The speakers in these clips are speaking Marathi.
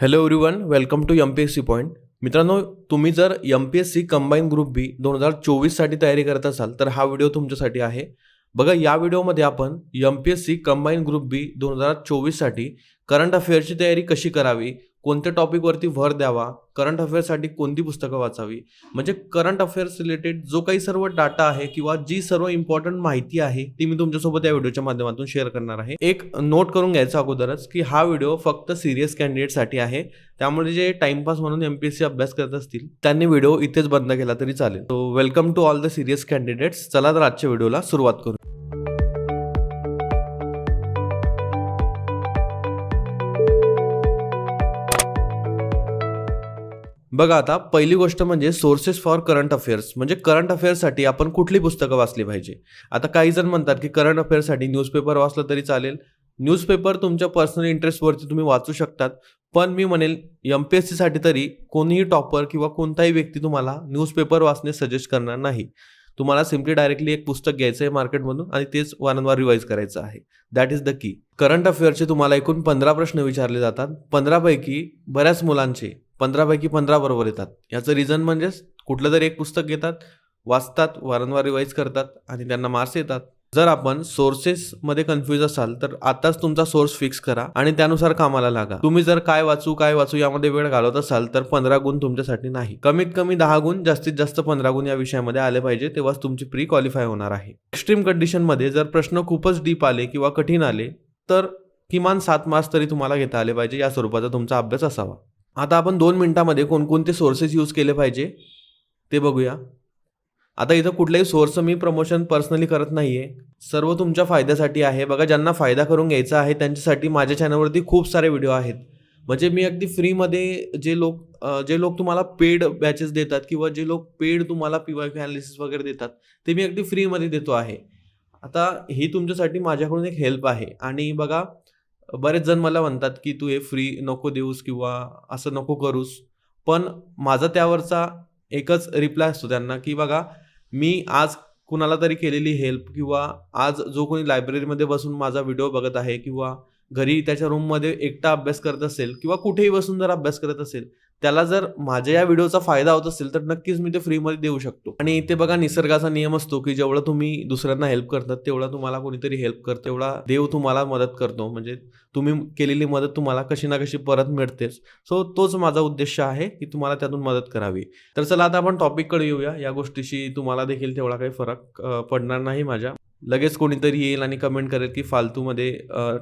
Hello everyone welcome to M P S C point मित्रांनो तुम्ही जर M P S C combine group B दोन हजार चोवीससाठी तयारी करत असाल तर हा व्हिडिओ तुमच्यासाठी आहे. बघा या व्हिडिओमध्ये आपण M P S C combine group B दोन हजार चोवीससाठी करंट अफेअर्सची तयारी कशी करावी कोणत्या टॉपिकवरती भर द्यावा? करंट अफेअर्ससाठी कोणती पुस्तकं वाचावी? म्हणजे करंट अफेअर्स रिलेटेड जो काही सर्व डाटा आहे किंवा जी सर्व इम्पॉर्टंट माहिती आहे ती मी तुमच्यासोबत या व्हिडिओच्या माध्यमातून शेअर करणार आहे. एक नोट करून घ्यायचा अगोदरच की हा व्हिडिओ फक्त सिरियस कॅन्डिडेटसाठी आहे. त्यामुळे जे टाइमपास म्हणून एम पी एस सी अभ्यास करत असतील त्यांनी व्हिडिओ इथेच बंद केला तरी चालेल. तो welcome to all the serious candidates चला तर आजच्या व्हिडिओला सुरुवात करू. बघा आता पहिली गोष्ट म्हणजे सोर्सेस फॉर करंट अफेअर्स म्हणजे करंट अफेअर्ससाठी आपण कुठली पुस्तकं वाचली पाहिजे? आता काही जण म्हणतात की करंट अफेअर्ससाठी न्यूजपेपर वाचलं तरी चालेल. न्यूजपेपर तुमच्या पर्सनल इंटरेस्टवरती तुम्ही वाचू शकतात. पण मी म्हणेल एम पी एस सीसाठी तरी कोणीही टॉपर किंवा कोणताही व्यक्ती तुम्हाला न्यूजपेपर वाचणे सजेस्ट करणार नाही. तुम्हाला सिम्पली डायरेक्टली एक पुस्तक घ्यायचं आहे मार्केटमधून आणि तेच वारंवार रिवाईज करायचं आहे. That is the key current अफेअर्सचे तुम्हाला एकूण पंधरा प्रश्न विचारले जातात. पंधरापैकी बऱ्याच मुलांचे पंधरापैकी पंधरा बरोबर येतात. याचं रिझन म्हणजेच कुठलं तरी एक पुस्तक घेतात वाचतात वारंवार रिवाईज करतात आणि त्यांना मार्क्स येतात. जर आपण सोर्सेसमध्ये कन्फ्यूज असाल तर आताच तुमचा सोर्स फिक्स करा आणि त्यानुसार कामाला लागा. तुम्ही जर काय वाचू काय वाचू यामध्ये वेळ घालवत असाल तर पंधरा गुण तुमच्यासाठी नाही. कमीत कमी दहा गुण जास्तीत जास्त पंधरा गुण या विषयामध्ये आले पाहिजे तेव्हाच तुमची प्री क्वालिफाय होणार आहे. एक्स्ट्रीम कंडिशनमध्ये जर प्रश्न खूपच डीप आले किंवा कठीण आले तर किमान सात मार्क्स तरी तुम्हाला घेता आले पाहिजे या स्वरूपाचा तुमचा अभ्यास असावा. आता आपण दोन मिनटामध्ये कोणकोणते सोर्सेस यूज केले पाहिजे ते बघूया. आता इथं कुठलाही सोर्स मी प्रमोशन पर्सनली करत नाही आहे सर्व तुमच्या फायद्यासाठी आहे. बघा ज्यांना फायदा करून घ्यायचा आहे त्यांच्यासाठी माझ्या चॅनलवरती खूप सारे व्हिडिओ आहेत. म्हणजे मी अगदी फ्रीमध्ये जे लोक जे लोक तुम्हाला पेड बॅचेस देतात किंवा जे लोक पेड तुम्हाला पी वाय अनालिसिस वगैरे देतात ते मी अगदी फ्रीमध्ये देतो आहे. आता ही तुमच्यासाठी माझ्याकडून एक हेल्प आहे. आणि बघा बरेच जण मला म्हणतात की तू हे फ्री नको देऊस किंवा असं नको करूस. पण माझा त्यावरचा एकच रिप्लाय असतो त्यांना की बघा मी आज कुणाला तरी केलेली हेल्प किंवा आज जो कोणी लायब्ररीमध्ये बसून माझा व्हिडिओ बघत आहे किंवा घरी त्याच्या रूममध्ये एकटा अभ्यास करत असेल किंवा कुठेही बसून जर अभ्यास करत असेल त्याला जर माझ्या या व्हिडिओचा फायदा होत असेल तर नक्कीच मी ते फ्रीमध्ये देऊ शकतो. आणि इथे बघा निसर्गाचा नियम असतो की जेवढं तुम्ही दुसऱ्यांना हेल्प करतात तेवढा तुम्हाला कोणीतरी हेल्प करतो. तेवढा देव तुम्हाला मदत करतो. म्हणजे तुम्ही केलेली मदत तुम्हाला कशी ना कशी परत मिळतेच. सो तोच माझा उद्देश आहे की तुम्हाला त्यातून मदत करावी. तर चला आता आपण टॉपिककडे येऊया. या गोष्टीशी तुम्हाला देखील तेवढा काही फरक पडणार नाही माझ्या. लगेच कोणीतरी येईल आणि कमेंट करेल की फालतूमध्ये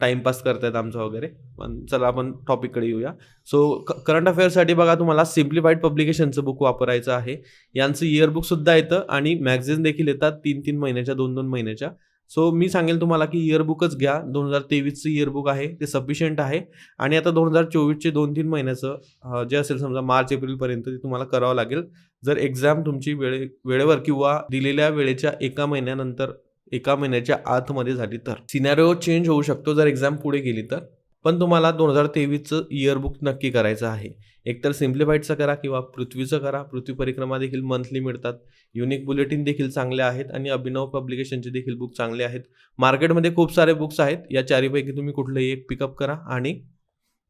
टाइमपास करतायत आमचा वगैरे. पण चला आपण टॉपिककडे येऊया. सो करंट अफेअर्ससाठी बघा तुम्हाला सिम्प्लिफाईड पब्लिकेशनचं बुक वापरायचं आहे. यांचं इयरबुक सुद्धा येतं आणि मॅगझिन देखील येतात तीन तीन महिन्याच्या दोन दोन महिन्याच्या. सो मी सांगेल तुम्हाला की इयरबुकच घ्या. दोन हजार तेवीसचं इयरबुक आहे. ते सफिशियंट आहे. आणि आता दोन हजार चोवीसचे दोन तीन महिन्याचं जे असेल समजा मार्च एप्रिलपर्यंत ते तुम्हाला करावं लागेल. जर एक्झाम तुमची वेळे वेळेवर किंवा दिलेल्या वेळेच्या एका महिन्यानंतर एका महिन्याच्या आतमध्ये झाली तर. सिनॅरिओ चेंज होऊ शकतो जर एक्झाम पुढे गेली तर. पण तुम्हाला दोन हजार तेवीसचं इयरबुक नक्की करायचं आहे. एकतर सिम्प्लिफाईडचं करा किंवा पृथ्वीचं करा. पृथ्वी परिक्रमा देखील मंथली मिळतात. युनिक बुलेटिन देखील चांगले आहेत आणि अभिनव पब्लिकेशनचे देखील बुक चांगले आहेत. मार्केटमध्ये खूप सारे बुक्स आहेत. या चारीपैकी तुम्ही कुठलंही एक पिकअप करा आणि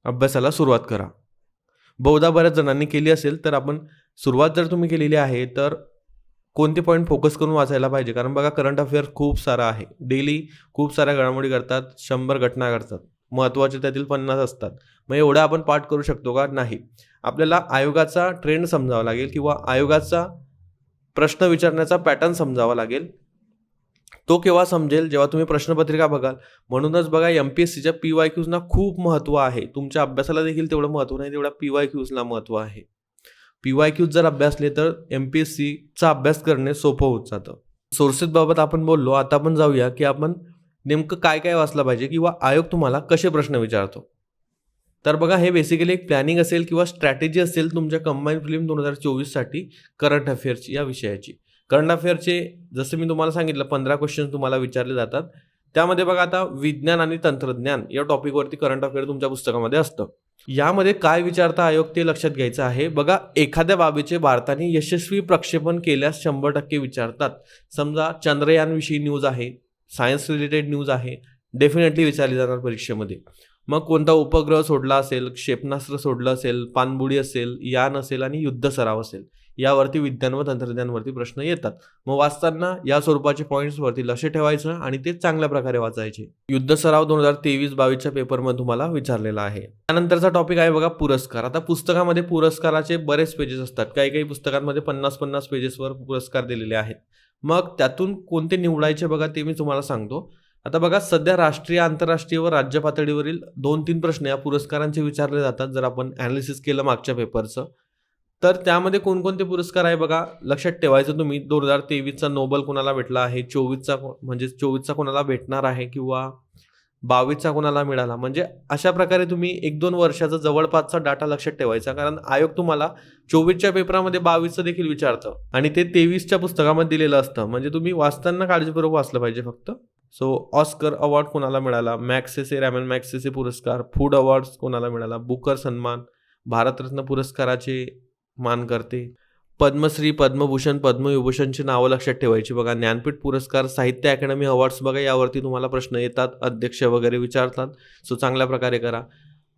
अभ्यासाला सुरुवात करा. बहुधा बऱ्याच जणांनी केली असेल तर आपण सुरुवात जर तुम्ही केलेली आहे तर कोणते पॉईंट फोकस करून वाचायला पाहिजे? कारण बघा करंट अफेअर खूप सारा आहे. डेली खूप साऱ्या घडामोडी करतात शंभर घटना घडतात. महत्त्वाचे त्यातील पन्नास असतात. मग एवढं आपण पाठ करू शकतो का? नाही. आपल्याला आयोगाचा ट्रेंड समजावा लागेल किंवा आयोगाचा प्रश्न विचारण्याचा पॅटर्न समजावा लागेल. तो केव्हा समजेल? जेव्हा तुम्ही प्रश्नपत्रिका बघाल. म्हणूनच बघा एम पी एस सीच्या पी वाय क्यूजना खूप महत्त्व आहे. तुमच्या अभ्यासाला देखील तेवढं महत्त्व नाही तेवढा पी वाय क्यूजला महत्त्व आहे. पी वाय क्यूज जर अभ्यासले तर एम पी एस सीचा अभ्यास करणे सोपं होत जातं. सोर्सेसबाबत आपण बोललो आता आपण जाऊया की आपण नेमकं काय काय वाचलं पाहिजे किंवा आयोग तुम्हाला कसे प्रश्न विचारतो. तर बघा हे बेसिकली एक प्लॅनिंग असेल किंवा स्ट्रॅटेजी असेल तुमच्या कंबाईन फिल्म दोन हजार चोवीससाठी करंट अफेअर्सची या विषयाची. करंट अफेअरचे जसं मी तुम्हाला सांगितलं पंधरा क्वेश्चन तुम्हाला विचारले जातात. त्यामध्ये बघा आता विज्ञान आणि तंत्रज्ञान या टॉपिकवरती करंट अफेअर तुमच्या पुस्तकामध्ये असतं. यामध्ये काय विचारता आयोग ते लक्षात घ्यायचं आहे. बघा एखाद्या बाबीचे भारताने यशस्वी प्रक्षेपण केल्यास शंभर टक्के विचारतात. समजा चंद्रयानविषयी न्यूज आहे सायन्स रिलेटेड न्यूज आहे डेफिनेटली विचारली जाणार परीक्षेमध्ये. मग कोणता उपग्रह सोडला असेल क्षेपणास्त्र सोडलं असेल पाणबुडी असेल यान असेल आणि युद्ध सराव असेल. यावरती विज्ञान व तंत्रज्ञानवरती प्रश्न येतात. मग वाचताना या स्वरूपाचे पॉईंट्सवरती लक्ष ठेवायचं आणि ते चांगल्या प्रकारे वाचायचे. युद्ध सराव दोन हजार तेवीस बावीसच्या पेपरमध्ये तुम्हाला विचारलेला आहे. त्यानंतरचा टॉपिक आहे बघा पुरस्कार. आता पुस्तकामध्ये पुरस्काराचे बरेच पेजेस असतात. काही काही पुस्तकांमध्ये पन्नास पन्नास पेजेसवर पुरस्कार दिलेले आहेत. मग त्यातून कोणते निवडायचे बघा ते मी तुम्हाला सांगतो. आता बघा सध्या राष्ट्रीय आंतरराष्ट्रीय व राज्य पातळीवरील दोन तीन प्रश्न या पुरस्कारांचे विचारले जातात. जर आपण ॲनालिसिस केलं मागच्या पेपरचं तर त्यामध्ये कोणकोणते पुरस्कार आहे बघा? लक्षात ठेवायचं तुम्ही दोन हजार तेवीसचा नोबल कोणाला भेटला आहे? चोवीसचा म्हणजे चोवीसचा कोणाला भेटणार आहे किंवा बावीसचा कोणाला मिळाला? म्हणजे अशा प्रकारे तुम्ही एक दोन वर्षाचा जवळपासचा डाटा लक्षात ठेवायचा कारण आयोग तुम्हाला चोवीसच्या पेपरामध्ये बावीसचं देखील विचारतं आणि ते तेवीसच्या पुस्तकामध्ये दिलेलं असतं. म्हणजे तुम्ही वाचताना काळजीपूर्वक वाचलं पाहिजे फक्त. सो ऑस्कर अवॉर्ड कोणाला मिळाला? मॅक्सेसे रॅमन मॅक्सेसे पुरस्कार फूड अवॉर्ड्स कोणाला मिळाला? बुकर सन्मान भारतरत्न पुरस्काराचे मान करते. पद्मश्री पद्मभूषण पद्मविभूषणची नावं लक्षात ठेवायची. बघा ज्ञानपीठ पुरस्कार साहित्य अकॅडमी अवॉर्ड्स बघा यावरती तुम्हाला प्रश्न येतात अध्यक्ष वगैरे विचारतात. सो चांगल्या प्रकारे करा.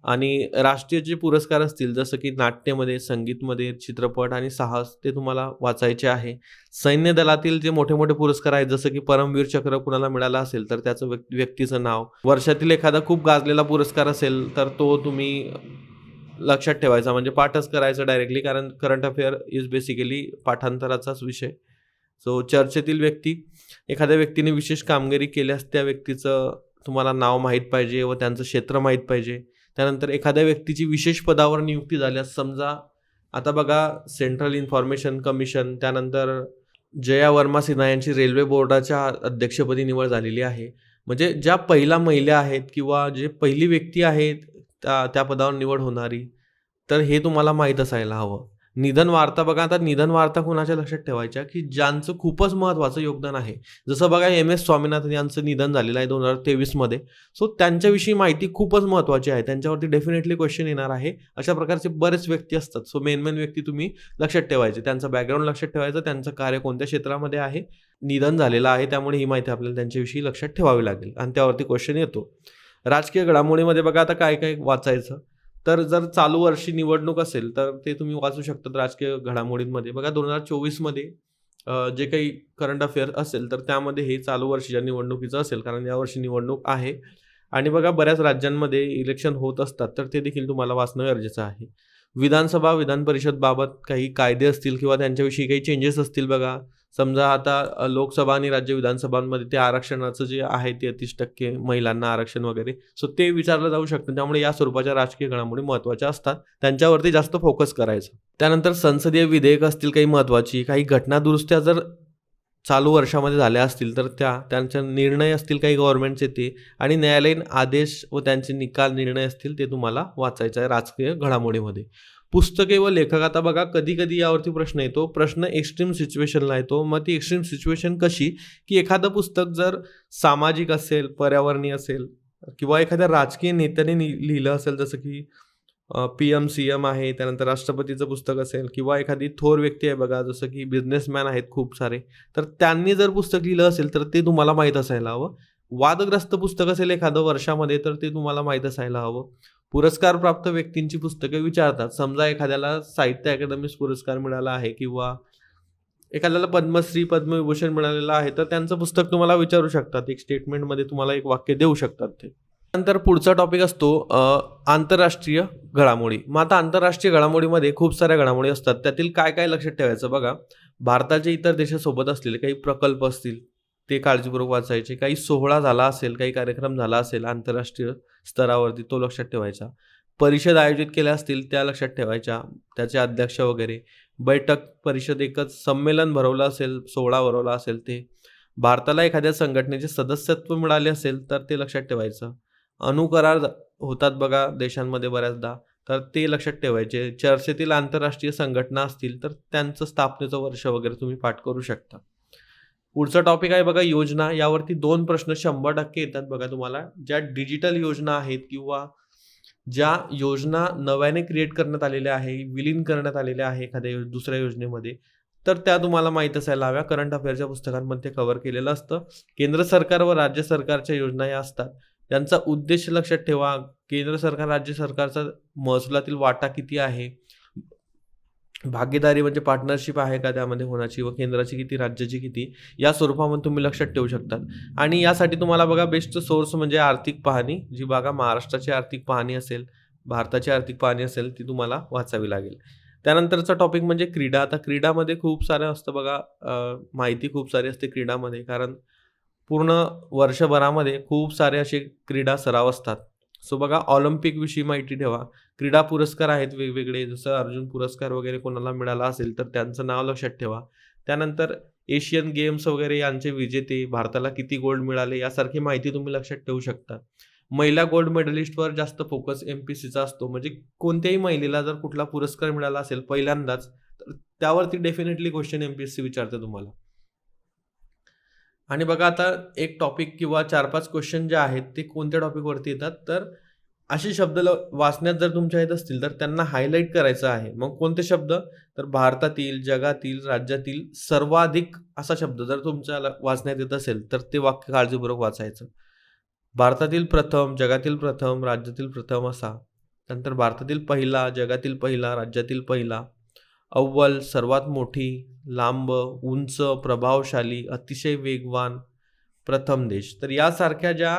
आणि राष्ट्रीय जे पुरस्कार असतील जसं की नाट्यमध्ये संगीतमध्ये चित्रपट आणि साहस ते तुम्हाला वाचायचे आहे. सैन्य दलातील जे मोठे मोठे पुरस्कार आहेत जसं की परमवीर चक्र कुणाला मिळाला असेल तर त्याचं व्यक्- व्यक्तीचं नाव. वर्षातील एखादा खूप गाजलेला पुरस्कार असेल तर तो तुम्ही लक्षात ठेवायचा म्हणजे पाठच करायचं डायरेक्टली कारण करंट अफेअर इज बेसिकली पाठांतराचाच विषय. सो चर्चेतील व्यक्ती एखाद्या व्यक्तीने विशेष कामगिरी केल्यास त्या व्यक्तीचं तुम्हाला नाव माहीत पाहिजे व त्यांचं क्षेत्र माहीत पाहिजे. त्यानंतर एखाद्या व्यक्तीची विशेष पदावर नियुक्ती झाल्यास समजा आता बघा सेंट्रल इन्फॉर्मेशन कमिशन त्यानंतर जया वर्मा सिन्हा यांची रेल्वे बोर्डाच्या अध्यक्षपदी निवड झालेली आहे. म्हणजे ज्या पहिल्या महिला आहेत किंवा जे पहिली व्यक्ती आहेत त्या त्या पदावर निवड होणारी. तर हे तुम्हाला माहीत असायला हवं. निधन वार्ता बघा आता निधन वार्ता कोणाच्या लक्षात ठेवायच्या? की ज्यांचं खूपच महत्त्वाचं योगदान आहे. जसं बघा एम. एस. स्वामीनाथन यांचं निधन झालेलं आहे दोन हजार तेवीसमध्ये सो त्यांच्याविषयी माहिती खूपच महत्त्वाची आहे. त्यांच्यावरती डेफिनेटली क्वेश्चन येणार आहे. अशा प्रकारचे बरेच व्यक्ती असतात. सो मेन मेन व्यक्ती तुम्ही लक्षात ठेवायचे. त्यांचं बॅकग्राऊंड लक्षात ठेवायचं. त्यांचं कार्य कोणत्या क्षेत्रामध्ये आहे? निधन झालेलं आहे. त्यामुळे ही माहिती आपल्याला त्यांच्याविषयी लक्षात ठेवावी लागेल. आणि त्यावरती क्वेश्चन येतो. राजकीय घडामोडीमध्ये बघा आता काय काय वाचायचं. तर जर चालू वर्षी निवडणूक असेल तर ते तुम्ही वाचू शकतात राजकीय घडामोडींमध्ये. बघा दोन हजार चोवीसमध्ये जे काही करंट अफेअर असेल तर त्यामध्ये हे चालू वर्षीच्या निवडणुकीचं असेल कारण यावर्षी निवडणूक आहे. आणि बघा बऱ्याच राज्यांमध्ये इलेक्शन होत असतात तर ते देखील तुम्हाला वाचणं गरजेचं आहे. विधानसभा विधान परिषदबाबत काही कायदे असतील किंवा त्यांच्याविषयी काही चेंजेस असतील बघा. समजा आता लोकसभा आणि राज्य विधानसभांमध्ये ते आरक्षणाचं जे आहे तेहतीस टक्के महिलांना आरक्षण वगैरे सो ते विचारलं जाऊ शकतं. त्यामुळे या स्वरूपाच्या राजकीय घडामोडी महत्त्वाच्या असतात. त्यांच्यावरती जास्त फोकस करायचं. त्यानंतर संसदीय विधेयक असतील काही महत्त्वाची काही घटनादुरुस्त्या जर चालू वर्षामध्ये झाल्या असतील तर त्या त्यांचे निर्णय असतील काही गव्हर्नमेंटचे ते आणि न्यायालयीन आदेश व त्यांचे निकाल निर्णय असतील ते तुम्हाला वाचायचं आहे राजकीय घडामोडीमध्ये. पुस्तके व लेखक आता बघा कधी कधी यावरती प्रश्न येतो. प्रश्न एक्स्ट्रीम सिच्युएशनला येतो. मग ती एक्स्ट्रीम सिच्युएशन कशी की एखादं पुस्तक जर सामाजिक असेल पर्यावरणीय असेल किंवा एखाद्या राजकीय नेत्याने लिहिलं असेल जसं की पी एम सी एम आहे त्यानंतर राष्ट्रपतीचं पुस्तक असेल किंवा एखादी थोर व्यक्ती आहे बघा जसं की बिझनेसमॅन आहेत खूप सारे तर त्यांनी जर पुस्तक लिहिलं असेल तर ते तुम्हाला माहीत असायला हवं. वादग्रस्त पुस्तक असेल एखादं वर्षामध्ये तर ते तुम्हाला माहीत असायला हवं. पुरस्कार प्राप्त व्यक्तींची पुस्तके विचारतात. समजा एखाद्याला साहित्य अकादमीस पुरस्कार मिळाला आहे किंवा एखाद्याला पद्मश्री पद्मविभूषण मिळालेलं आहे तर त्यांचं पुस्तक तुम्हाला विचारू शकतात. एक स्टेटमेंटमध्ये तुम्हाला एक वाक्य देऊ शकतात ते. नंतर पुढचा टॉपिक असतो आंतरराष्ट्रीय घडामोडी. मग आता आंतरराष्ट्रीय घडामोडीमध्ये खूप साऱ्या घडामोडी असतात. त्यातील काय काय लक्षात ठेवायचं बघा. भारताच्या इतर देशासोबत असलेले काही प्रकल्प असतील ते काळजीपूर्वक वाचायचे. काही सोहळा झाला असेल काही कार्यक्रम झाला असेल आंतरराष्ट्रीय स्तरावरती तो लक्षात ठेवायचा. परिषद आयोजित केल्या असतील त्या लक्षात ठेवायच्या. त्याचे अध्यक्ष वगैरे. बैठक परिषद एकच संमेलन भरवलं असेल सोहळा भरवला असेल ते. भारताला एखाद्या संघटनेचे सदस्यत्व मिळाले असेल तर ते लक्षात ठेवायचं. अणुकरार होतात बघा देशांमध्ये बऱ्याचदा. तर ते लक्षात ठेवायचे. चर्चेतील आंतरराष्ट्रीय संघटना असतील तर त्यांचं स्थापनेचं वर्ष वगैरे तुम्ही पाठ करू शकता. पुढचा टॉपिक आहे बघा योजना. यावरती दोन प्रश्न शंभर टक्के येतात बघा तुम्हाला. ज्या डिजिटल योजना आहेत किंवा ज्या योजना नव्याने क्रिएट करण्यात आलेल्या आहे विलीन करण्यात आलेल्या आहे एखाद्या दुसऱ्या योजनेमध्ये तर त्या तुम्हाला माहीत असायला हव्या. करंट अफेअरच्या पुस्तकांमध्ये कव्हर केलेलं असतं. केंद्र सरकार व राज्य सरकारच्या योजना या असतात. त्यांचा उद्देश लक्षात ठेवा. केंद्र सरकार राज्य सरकारचा महसुलातील वाटा किती आहे? भागीदारी म्हणजे पार्टनरशिप आहे का त्यामध्ये होण्याची व केंद्राची किती राज्याची किती या स्वरूपामध्ये तुम्ही लक्षात ठेवू शकतात. आणि यासाठी तुम्हाला बघा बेस्ट सोर्स म्हणजे आर्थिक पाहणी जी बघा महाराष्ट्राची आर्थिक पाहणी असेल भारताची आर्थिक पाहणी असेल ती तुम्हाला वाचावी लागेल. त्यानंतरचा टॉपिक म्हणजे क्रीडा. आता क्रीडामध्ये खूप सारं असतं बघा माहिती खूप सारी असते क्रीडामध्ये कारण पूर्ण वर्षभरामध्ये खूप सारे असे क्रीडा सराव असतात. सो बघा ऑलिम्पिकविषयी माहिती ठेवा. क्रीडा पुरस्कार आहेत वेगवेगळे जसं अर्जुन पुरस्कार वगैरे कोणाला मिळाला असेल तर त्यांचं नाव लक्षात ठेवा. त्यानंतर एशियन गेम्स वगैरे यांचे विजेते भारताला किती गोल्ड मिळाले यासारखी माहिती तुम्ही लक्षात ठेवू शकता. महिला गोल्ड मेडलिस्टवर जास्त फोकस एम पी सीचा असतो. म्हणजे कोणत्याही महिलेला जर कुठला पुरस्कार मिळाला असेल पहिल्यांदाच तर त्यावरती definitely question M P S C विचारते तुम्हाला. आणि बघा आता एक टॉपिक किंवा चार पाच क्वेश्चन जे आहेत ते कोणत्या टॉपिकवरती येतात? तर असे शब्द वाचण्यात जर तुमच्या येत असतील तर त्यांना हायलाईट करायचं आहे. मग कोणते शब्द? तर भारतातील जगातील राज्यातील सर्वाधिक असा शब्द जर तुमच्या वाचण्यात येत असेल तर ते वाक्य काळजीपूर्वक वाचायचं. भारतातील प्रथम जगातील प्रथम राज्यातील प्रथम असा. नंतर भारतातील पहिला जगातील पहिला राज्यातील पहिला. अव्वल सर्वात मोठी लांब उंच प्रभावशाली अतिशय वेगवान प्रथम देश. तर यासारख्या ज्या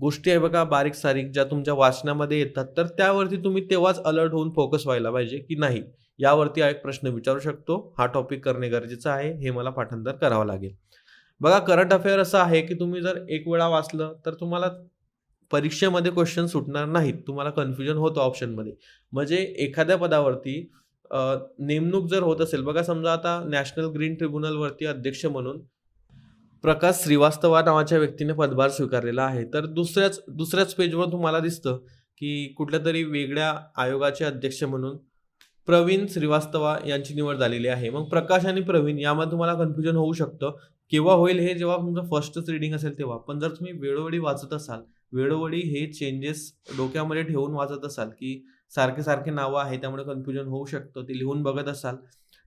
गोष्टी आहे बघा बारीक सारीक ज्या तुमच्या वाचनामध्ये येतात तर त्यावरती तुम्ही तेव्हाच अलर्ट होऊन फोकस व्हायला पाहिजे की नाही. यावरती हा एक प्रश्न विचारू शकतो. हा टॉपिक करणे गरजेचं आहे. हे मला पाठांतर करावं लागेल. बघा करंट अफेअर असं आहे की तुम्ही जर एक वेळा वाचलं तर तुम्हाला परीक्षेमध्ये क्वेश्चन सुटणार नाहीत. तुम्हाला कन्फ्युजन होतं ऑप्शनमध्ये म्हणजे एखाद्या पदावरती नेमणूक जर होत असेल बघा समजा आता नॅशनल ग्रीन ट्रिब्युनलवरती अध्यक्ष म्हणून प्रकाश श्रीवास्तवा नावाच्या व्यक्तीने पदभार स्वीकारलेला आहे. तर दुसऱ्याच दुसऱ्याच पेजवर तुम्हाला दिसतं की कुठल्या तरी वेगळ्या आयोगाचे अध्यक्ष म्हणून प्रवीण श्रीवास्तवा यांची निवड झालेली आहे. मग प्रकाश आणि प्रवीण यामध्ये तुम्हाला कन्फ्युजन होऊ शकतं. केव्हा होईल हे जेव्हा तुमचं फर्स्टच रिडिंग असेल तेव्हा. पण जर तुम्ही वेळोवेळी वाचत असाल वेळोवेळी हे चेंजेस डोक्यामध्ये ठेवून वाचत असाल की सारखे सारखे नावं आहे त्यामुळे कन्फ्युजन होऊ शकतं. ते लिहून बघत असाल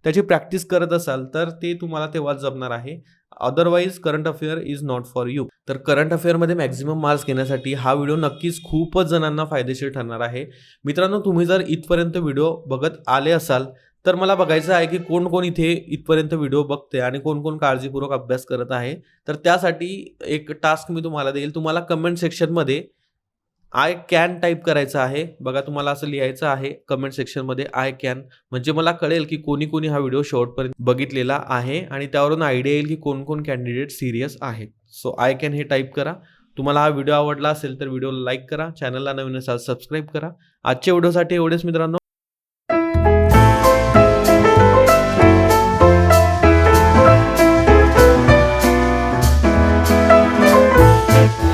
त्याची प्रॅक्टिस करत असाल तर ते तुम्हाला तेव्हाच जमणार आहे. Otherwise current affair is not for you तर करंट अफेअरमध्ये मॅक्झिमम मार्क्स घेण्यासाठी हा व्हिडिओ नक्कीच खूपच जणांना फायदेशीर ठरणार आहे. मित्रांनो तुम्ही जर इथपर्यंत व्हिडिओ बघत आले असाल तर मला बघायचं आहे की कोण कोण इथे इथपर्यंत व्हिडिओ बघते आणि कोण कोण काळजीपूर्वक अभ्यास करत आहे. तर त्यासाठी एक टास्क मी तुम्हाला देईल. तुम्हाला कमेंट सेक्शनमध्ये आय कॅन टाईप करायचं आहे. बघा तुम्हाला असं लिहायचं आहे कमेंट सेक्शनमध्ये आय कॅन म्हणजे मला कळेल की कोणी कोणी हा व्हिडिओ शेवटपर्यंत बघितलेला आहे आणि त्यावरून आयडिया येईल की कोण कोण कॅन्डिडेट सिरियस आहेत. सो आय कॅन हे टाईप करा. तुम्हाला हा व्हिडिओ आवडला असेल तर व्हिडिओला लाईक करा. चॅनलला नवीन असाल सबस्क्राईब करा. आजच्या व्हिडिओसाठी एवढेच मित्रांनो.